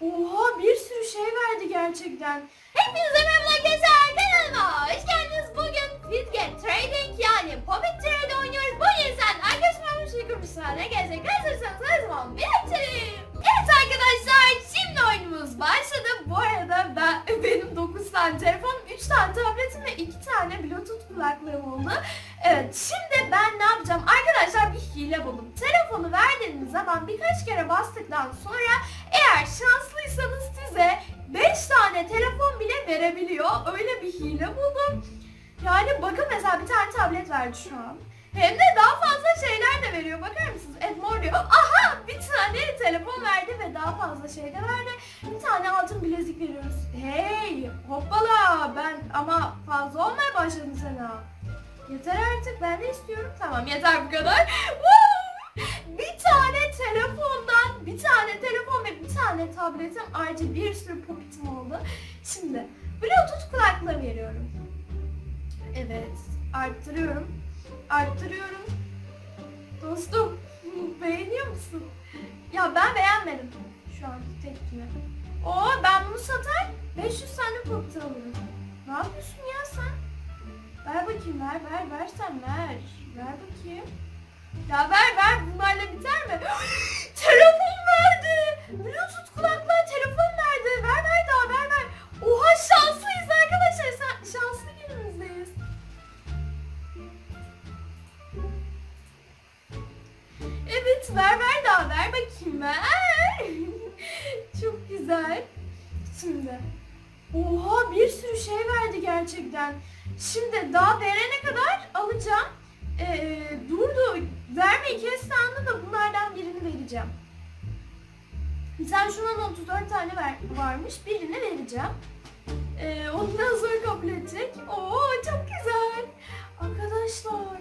Oha bir sürü şey verdi gerçekten. Hepinize arkadaşlar kanalıma hoş geldiniz. Bugün Fitget Trading yani Poppet Trade oynuyoruz. Bu yüzden arkadaşlarımın şey kurmuşlarına gelecek. Hazırsanız her zaman belirtelim. Evet arkadaşlar şimdi oyunumuz başladı. Bu arada ben benim 9 tane telefonum, 3 tane tabletim ve 2 tane bluetooth kulaklığım oldu. Evet şimdi ben ne yapacağım? Arkadaşlar bir hile buldum. Telefonu verdiğiniz zaman birkaç kere bastıktan sonra eğer şanslıysanız size 5 tane telefon bile verebiliyor. Öyle bir hile buldum. Yani bakın mesela bir tane tablet verdi şu an. Hem de daha fazla şeyler de veriyor. Bakar mısınız? Edmore diyor. Aha bir tane telefon verdi ve daha fazla şey de verdi. Bir tane altın bilezik veriyoruz. Hey hoppala ben ama artık ben de istiyorum. Tamam yeter bu kadar. Bir tane telefondan bir tane telefon ve bir tane tabletim ayrıca bir sürü popitim oldu. Şimdi bluetooth kulaklığı veriyorum. Evet arttırıyorum. Arttırıyorum. Dostum beğeniyor musun? Ya ben beğenmedim şu an tepkimi. Oo ben bunu satar 500 tane popit alırım. Ne yapıyorsun ya? Ver bakayım ver ver ver sen ver. Ver bakayım. Ya ver ver bunlarla biter mi? telefon verdi. Bluetooth kulaklığa telefon verdi. Ver ver daha ver ver. Oha şanslıyız arkadaşlar. Sen, şanslı günümüzdeyiz. Evet ver ver daha ver bakayım ver. Çok güzel. Şimdi. Oha bir sürü şey verdi gerçekten. Şimdi daha verene kadar alacağım. Ee, durdu. Vermeyi kesti anda da bunlardan birini vereceğim. Sen şundan 34 tane ver, varmış. Birini vereceğim. Ee, ondan sonra kabul edecek. Oo çok güzel. Arkadaşlar.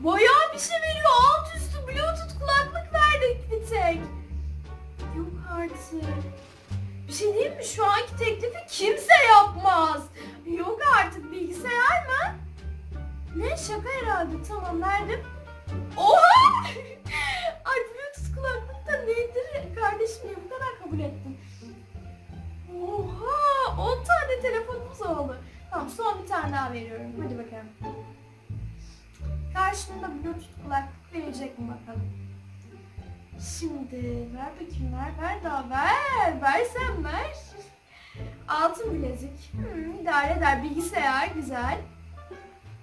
Bayağı bir şey veriyor. Alt üstü bluetooth kulaklık verdik bir tek. Yok artık. Bir şey diyeyim mi? Şu anki teklifi kimse yapmaz. Tamam verdim. Oha! Ay bluetooth kulaklık da nedir kardeşim ya bu kadar kabul ettim. Oha! 10 tane telefonumuz oldu. Tamam son bir tane daha veriyorum. Hadi bakalım. Karşımda bluetooth kulaklık verecek mi bakalım. Şimdi ver bakayım ver ver daha ver. Versen ver. Altın bilezik. Hmm, idare eder. Bilgisayar güzel.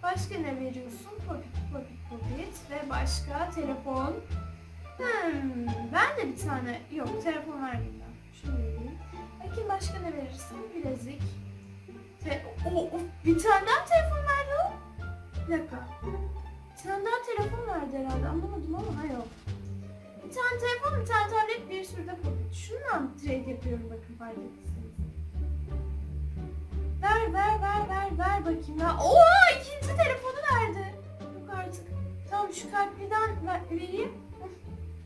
Başka ne veriyorsun? Popit, popit, popit ve başka telefon. Hmm, ben de bir tane yok telefon ben. Şunu vereyim. Bakayım başka ne verirsin? Bilezik. Te o, o, bir tane daha telefon verdi o. Bir dakika. Bir tane daha telefon verdi herhalde anlamadım ama ha. Bir tane telefon, bir tane tablet, bir sürü de popit. Şundan trade yapıyorum bakın fark ettiyseniz. Ver ver ver ver ver bakayım ya. Oha Tamam şu kalpliden ver, vereyim.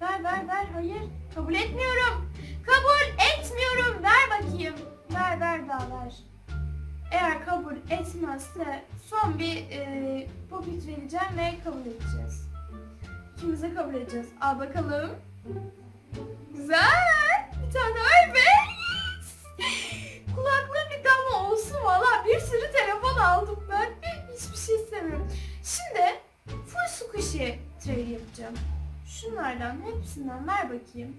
Ver ver ver hayır. Kabul etmiyorum. Kabul etmiyorum. Ver bakayım. Ver ver daha ver. Eğer kabul etmezse son bir e, popit vereceğim ve kabul edeceğiz. İkimiz kabul edeceğiz. Al bakalım. Güzel. Bir tane ay be. Yes. Kulaklığı bir ama olsun valla. Bir sürü telefon aldım squishy trade yapacağım. Şunlardan hepsinden ver bakayım.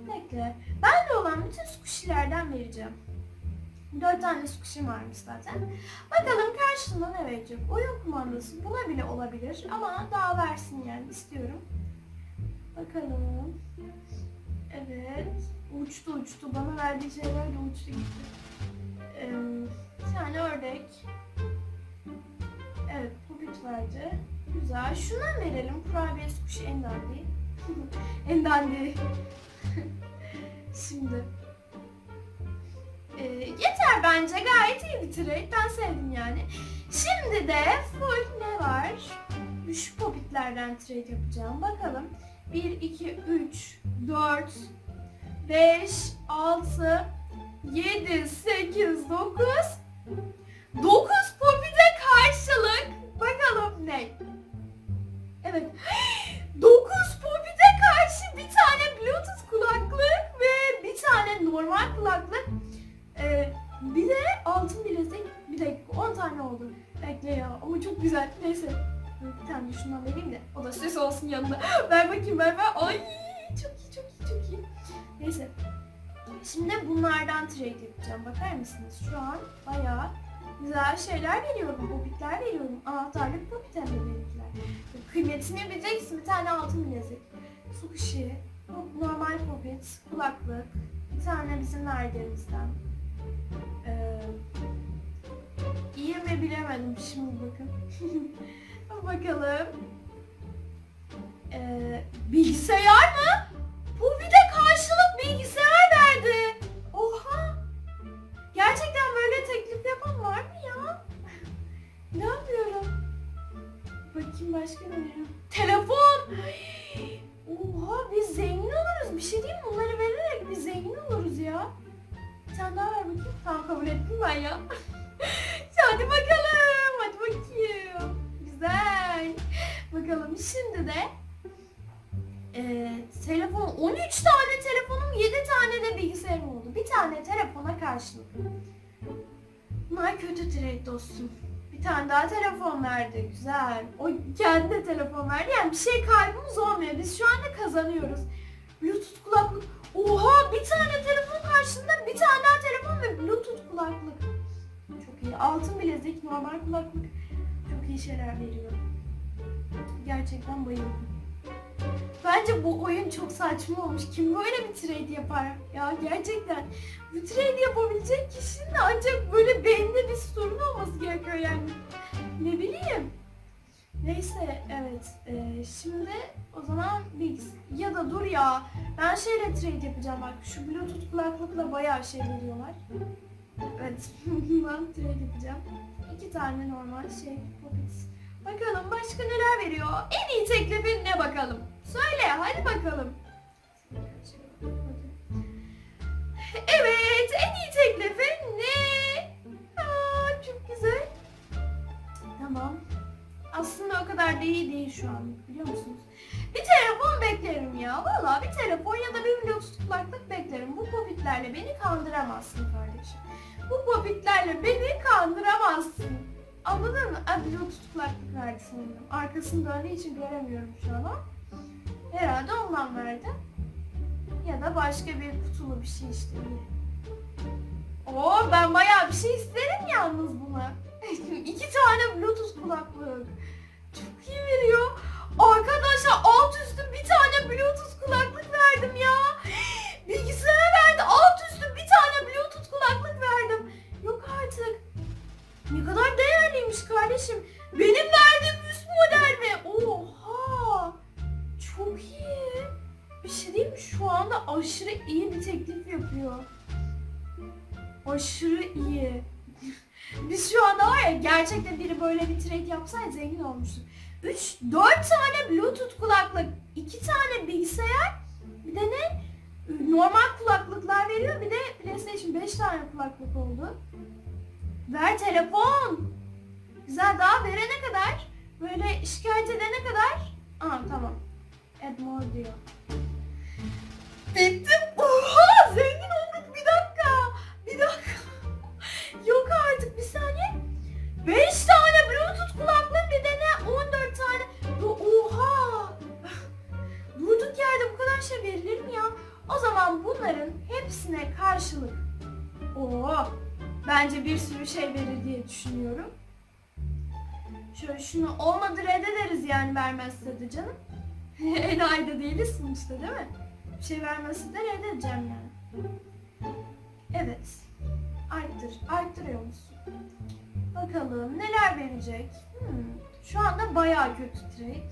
Bekle. Bende olan bütün squishy'lerden vereceğim. Dört tane squishy'm varmış zaten. Bakalım karşılığında ne verecek? Oyun kumandası buna bile olabilir ama daha versin yani istiyorum. Bakalım. Evet. Uçtu uçtu. Bana verdiği şeyler de uçtu gitti. Ee, bir tane ördek. Evet popit verdi. Güzel. Şundan verelim. Kurabiye squishy en dandiği. en dandiği. Şimdi. Ee, yeter bence. Gayet iyi bir trade. Ben sevdim yani. Şimdi de full ne var? Şu popitlerden trade yapacağım. Bakalım. 1, 2, 3, 4, 5, 6, 7, 8, 9. 9 popite karşılık. Bakalım ne? Evet. 9 popite karşı bir tane bluetooth kulaklık ve bir tane normal kulaklık, e, bir de altın bilezik. Bir dakika 10 tane oldu. Bekle ya ama çok güzel. Neyse. Bir tane şundan vereyim de. O da ses olsun yanında. ver bakayım ver ver. Ay çok iyi çok iyi çok iyi. Neyse. Şimdi bunlardan trade yapacağım. Bakar mısınız? Şu an bayağı güzel şeyler veriyorum. Popitler veriyorum. Anahtarlık popit hem de benimkiler. Kıymetini bileceksin. Bir tane altın bilezik. Su kuşu. bu Normal popit. Kulaklık. Bir tane bizim verdiğimizden. Ee, iyi mi bilemedim şimdi bakın. Bakalım. Ee, bilgisayar mı? Bu bir de karşılık bilgisayar Bakayım başka ne veriyorum? Telefon. Oha biz zengin oluruz. Bir şey diyeyim? Bunları vererek biz zengin oluruz ya. Bir tane daha ver bakayım. Tamam kabul ettim ben ya. Hadi bakalım. Hadi bakayım. Güzel. Bakalım şimdi de ee, telefon 13 tane telefonum 7 tane de bilgisayarım oldu. Bir tane telefona karşılık. Bunlar kötü trade dostum. Bir tane daha telefon verdi. Güzel. O kendi de telefon verdi. Yani bir şey kaybımız olmuyor. Biz şu anda kazanıyoruz. Bluetooth kulaklık. Oha bir tane telefon karşılığında bir tane daha telefon ve Bluetooth kulaklık. Çok iyi. Altın bilezik, normal kulaklık. Çok iyi şeyler veriyor. Gerçekten bayıldım. Bence bu oyun çok saçma olmuş. Kim böyle bir trade yapar? Ya gerçekten bu trade yapabilecek kişinin ancak böyle beyninde bir sorun olması gerekiyor yani. Ne bileyim. Neyse evet. Ee, şimdi o zaman bilgis ya da dur ya. Ben şeyle trade yapacağım bak. Şu bluetooth kulaklıkla bayağı şey veriyorlar. Evet. ben trade yapacağım. İki tane normal şey. Popits. Bakalım başka neler veriyor? En iyi teklifin ne bakalım? Söyle hadi bakalım. Evet en iyi teklifin ne? Aa, çok güzel. Tamam. Aslında o kadar da iyi değil şu an biliyor musunuz? Bir telefon beklerim ya. Valla bir telefon ya da bir bluetooth kulaklık beklerim. Bu popitlerle beni kandıramazsın kardeşim. Bu popitlerle beni kandıramazsın. Anladın mı? Bluetooth kulaklık verdi sanırım. Arkasını döndüğü için göremiyorum şu an ama. Herhalde ondan verdi. Ya da başka bir kutulu bir şey işte. Oo ben bayağı bir şey isterim yalnız buna. İki tane bluetooth kulaklık. Çok iyi veriyor. Arkadaşlar alt üstü bir tane bluetooth yapıyor. Aşırı iyi. Biz şu anda var ya gerçekten biri böyle bir trade yapsaydı zengin olmuştuk. 3, 4 tane bluetooth kulaklık, 2 tane bilgisayar, bir de ne? Normal kulaklıklar veriyor, bir de PlayStation 5 tane kulaklık oldu. Ver telefon. Güzel daha verene kadar, böyle şikayet edene kadar. Aa tamam. Add diyor. Bittim. 5 tane bluetooth kulaklık bir de ne 14 tane. Ya Oha. Durduk yerde bu kadar şey verilir mi ya? O zaman bunların hepsine karşılık. Oo. Bence bir sürü şey verir diye düşünüyorum. Şöyle şunu olmadı reddederiz yani vermezse de canım. Enayi de değiliz sonuçta değil mi? Bir şey vermezse de reddedeceğim yani. Bakalım neler verecek. Hmm. Şu anda bayağı kötü trade.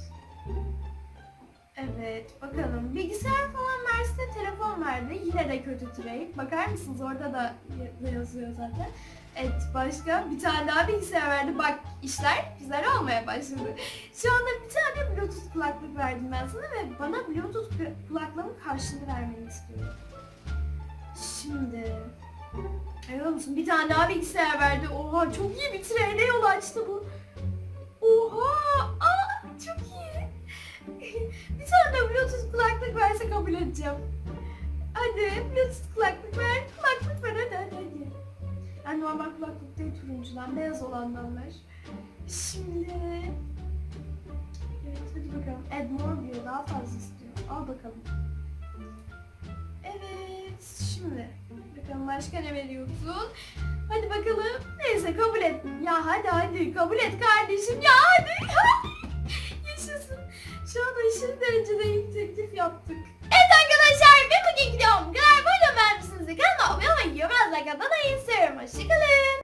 Evet bakalım. Bilgisayar falan verse telefon verdi. Yine de kötü trade. Bakar mısınız orada da yazıyor zaten. Evet başka bir tane daha bilgisayar verdi. Bak işler güzel olmaya başladı. Şu anda bir tane bluetooth kulaklık verdim ben sana ve bana bluetooth ku- kulaklığın karşılığını vermeni istiyorum. Şimdi Görüyor musun? Bir tane daha bilgisayar verdi. Oha çok iyi bir trene yol açtı bu. Oha! Aa, çok iyi. bir tane de bluetooth kulaklık verse kabul edeceğim. Hadi Bluetooth kulaklık ver. Kulaklık ver hadi hadi hadi. Yani normal kulaklık değil turuncudan, beyaz olandan ver. Şimdi... Evet hadi bakalım. Add more diyor, daha fazla istiyor. Al bakalım. bakalım başka ne veriyorsun? Hadi bakalım. Neyse kabul et. Ya hadi hadi kabul et kardeşim. Ya hadi. Yaşasın. Şu an aşırı derecede ilk teklif yaptık. Evet arkadaşlar bir bugünkü videom bu kadar. Böyle beğenmişsinizdir. Kanalıma abone olmayı, yorum yazmayı, kanalıma iyi. Hoşçakalın.